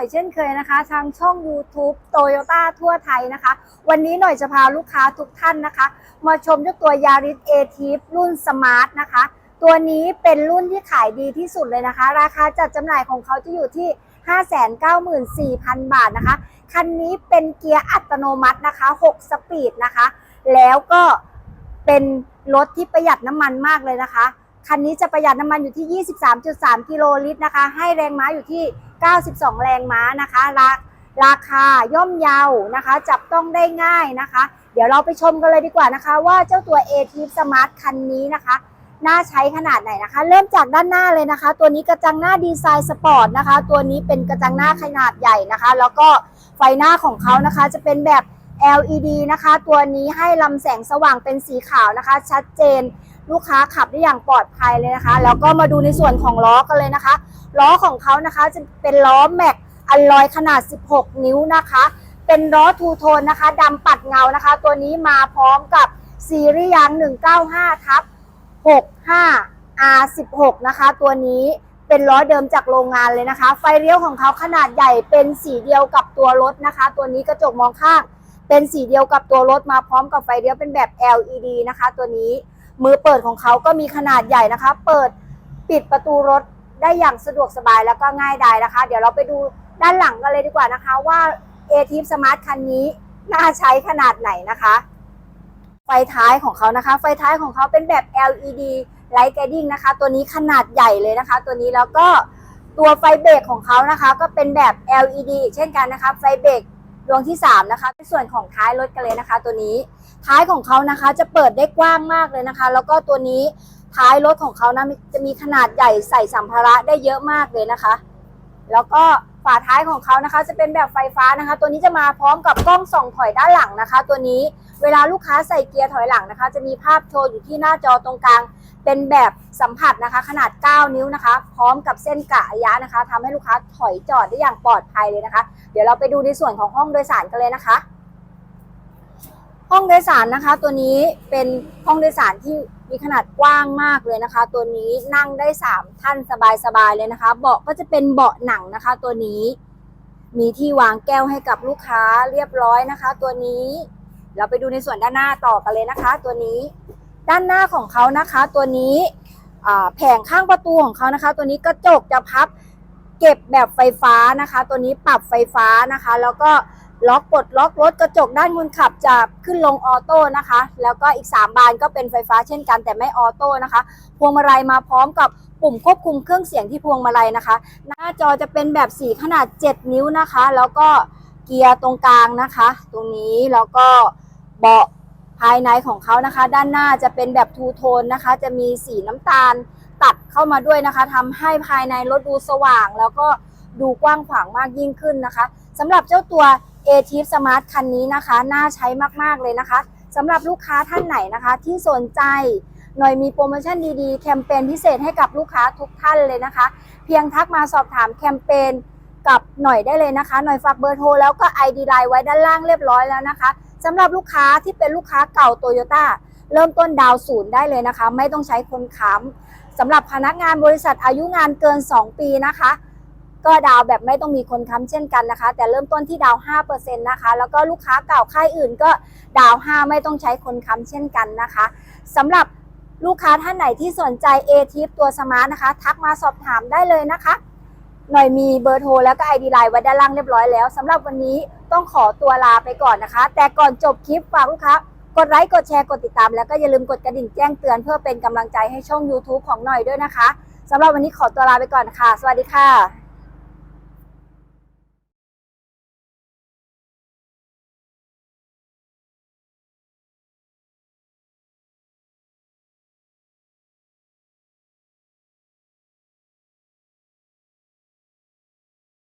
อยเช่นเคยนะคะ ทางช่อง YouTube Toyota ทั่วไทยนะคะ วันนี้หน่อยจะพาลูกค้าทุกท่านนะคะ มาชมเจ้าตัว Yaris a t i v รุ่น Smart นะคะ ตัวนี้เป็นรุ่นที่ขายดีที่สุดเลยนะคะ ราคาจัดจำหน่ายของเขาจะอยู่ที่ 594,000 บาทนะคะ คันนี้เป็นเกียร์อัตโนมัตินะคะ 6 สปีดนะคะ แล้วก็เป็นรถที่ประหยัดน้ำมันมากเลยนะคะ คันนี้จะประหยัดน้ำมันอยู่ที่ 23.3 กิโลลิตรนะคะ ให้แรงม้าอยู่ที่ 92 แรงม้านะคะราราคาย่อมเยาวนะคะ จับต้องได้ง่ายนะคะ เดี๋ยวเราไปชมกันเลยดีกว่านะคะ ว่าเจ้าตัว a t i v Smart คันนี้นะคะน่าใช้ขนาดไหนนะคะ เริ่มจากด้านหน้าเลยนะคะ ตัวนี้กระจังหน้าดีไซน์สปอร์ตนะคะ ตัวนี้เป็นกระจังหน้าขนาดใหญ่นะคะ แล้วก็ไฟหน้าของเขานะคะ จะเป็นแบบ LED นะคะ ตัวนี้ให้ลำแสงสว่างเป็นสีขาวนะคะ ชัดเจน ลูกค้าขับได้อย่างปลอดภัยเลยนะคะ แล้วก็มาดูในส่วนของล้อกันเลยนะคะล้อของเขานะคะจะเป็นล้อแม็กอัลลอยขนาด 16 นิ้วนะคะ เป็นล้อทูโทนนะคะดำปัดเงานะคะ ตัวนี้มาพร้อมกับซีรีส์ยาง 195ทับ65 R16 นะคะ ตัวนี้เป็นล้อเดิมจากโรงงานเลยนะคะ ไฟเลี้ยวของเขาขนาดใหญ่เป็นสีเดียวกับตัวรถนะคะ ตัวนี้กระจกมองข้าง เป็นสีเดียวกับตัวรถมาพร้อมกับไฟเลี้ยวเป็นแบบ LED นะคะ ตัวนี้ มือเปิดของเขาก็มีขนาดใหญ่นะคะ เปิดปิดประตูรถได้อย่างสะดวกสบายแล้วก็ง่ายดายนะคะ เดี๋ยวเราไปดูด้านหลังกันเลยดีกว่านะคะ ว่า a t i v Smart คันนี้น่าใช้ขนาดไหนนะคะ ไฟท้ายของเขานะคะ ไฟท้ายของเขาเป็นแบบ LED Light Guiding นะคะ ตัวนี้ขนาดใหญ่เลยนะคะ ตัวนี้แล้วก็ตัวไฟเบรกของเขานะคะ ก็เป็นแบบ LED เช่นกันนะคะ ไฟเบรก ดวงที่3นะคะในส่วนของท้ายรถกันเลยนะคะ ตัวนี้ท้ายของเขานะคะจะเปิดได้กว้างมากเลยนะคะ แล้วก็ตัวนี้ท้ายรถของเขานะจะมีขนาดใหญ่ใส่สัมภาระได้เยอะมากเลยนะคะ แล้วก็ฝาท้ายของเขานะคะ จะเป็นแบบไฟฟ้านะคะ ตัวนี้จะมาพร้อมกับกล้องส่องถอยด้านหลังนะคะ ตัวนี้เวลาลูกค้าใส่เกียร์ถอยหลังนะคะ จะมีภาพโชว์อยู่ที่หน้าจอตรงกลาง เป็นแบบสัมผัสนะคะ ขนาด 9 นิ้วนะคะ พร้อมกับเส้นกะระยะนะคะทำให้ลูกค้าถอยจอดได้อย่างปลอดภัยเลยนะคะ เดี๋ยวเราไปดูในส่วนของห้องโดยสารกันเลยนะคะ ห้องโดยสารนะคะ ตัวนี้เป็นห้องโดยสารที่มีขนาดกว้างมากเลยนะคะ ตัวนี้นั่งได้ 3 ท่านสบายๆเลยนะคะ เบาะก็จะเป็นเบาะหนังนะคะ ตัวนี้มีที่วางแก้วให้กับลูกค้าเรียบร้อยนะคะ ตัวนี้ เราไปดูในส่วนด้านหน้าต่อกันเลยนะคะ ตัวนี้ ด้านหน้าของเขานะคะ ตัวนี้แผงข้างประตูของเขานะคะ ตัวนี้กระจกจะพับเก็บแบบไฟฟ้านะคะ ตัวนี้ปรับไฟฟ้านะคะ แล้วก็ล็อกปลดล็อกรถกระจกด้านคนขับจะขึ้นลงออโต้นะคะ แล้วก็อีก 3 บานก็เป็นไฟฟ้าเช่นกันแต่ไม่ออโต้นะคะ พวงมาลัยมาพร้อมกับปุ่มควบคุมเครื่องเสียงที่พวงมาลัยนะคะ หน้าจอจะเป็นแบบสีขนาด 7 นิ้วนะคะ แล้วก็เกียร์ตรงกลางนะคะ ตรงนี้แล้วก็เบาะ ภายในของเขานะคะ ด้านหน้าจะเป็นแบบทูโทนนะคะ จะมีสีน้ำตาลตัดเข้ามาด้วยนะคะทำให้ภายในรถดูสว่าง แล้วก็ดูกว้างขวางมากยิ่งขึ้นนะคะสำหรับเจ้าตัว a t i v Smart คันนี้นะคะ น่าใช้มากๆเลยนะคะสำหรับลูกค้าท่านไหนนะคะ ที่สนใจหน่อยมีโปรโมชั่นดีๆ แคมเปญพิเศษให้กับลูกค้าทุกท่านเลยนะคะ เพียงทักมาสอบถามแคมเปญกับหน่อยได้เลยนะคะ หน่อยฝากเบอร์โทรแล้วก็ ID ไลน์ไว้ด้านล่างเรียบร้อยแล้วนะคะ สำหรับลูกค้าที่เป็นลูกค้าเก่าโตโยต้าเริ่มต้นดาวศูนย์ได้เลยนะคะ ไม่ต้องใช้คนค้ำสำหรับพนักงานบริษัทอายุงานเกิน 2 ปีนะคะ ก็ดาวแบบไม่ต้องมีคนค้ำเช่นกันนะคะ แต่เริ่มต้นที่ดาว5%นะคะแล้วก็ลูกค้าเก่าค่ายอื่นก็ดาว 5 ไม่ต้องใช้คนค้ำเช่นกันนะคะสำหรับลูกค้าท่านไหนที่สนใจ a t i p ตัวสมาร์ทนะคะ ทักมาสอบถามได้เลยนะคะ หน่อยมีเบอร์โทรแล้วก็ไอดีไลน์ไว้ด้านล่างเรียบร้อยแล้วสำหรับวันนี้ต้องขอตัวลาไปก่อนนะคะ แต่ก่อนจบคลิปฝากลูกค้ากดไลค์กดแชร์กดติดตาม แล้วก็อย่าลืมกดกระดิ่งแจ้งเตือนเพื่อเป็นกำลังใจให้ช่อง YouTube ของหน่อยด้วยนะคะสำหรับวันนี้ขอตัวลาไปก่อนค่ะ สวัสดีค่ะ